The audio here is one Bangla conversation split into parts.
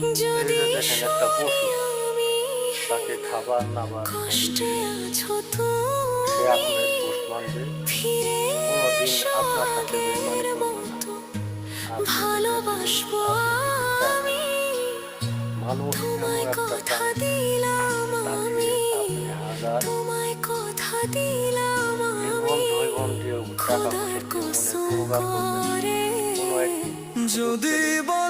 যদি তাকে খাবার নাবার কষ্টে আছো তুমি আপনার পোষ মানবে। কোনোদিন আপনার সাথে আগের করবে না। ভালোবাসবো আমি। মানুষ এমন তোমায় একটা কথা প্রাণী দিলাম আমি। আপনি হাজার তোমায় কথা দিলাম আমি। জৈবন দিয়েও টাকা খোদার কসম করে যদি বলো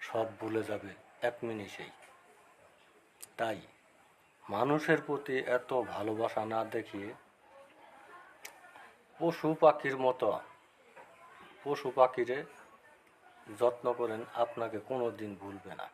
সব ভুলে যাবে এক মিনিটেই। তাই মানুষের প্রতি এত ভালোবাসা না দেখিয়ে পশু পাখির মতো, পশু পাখিরে যত্ন করেন আপনাকে কোনো দিন ভুলবে না।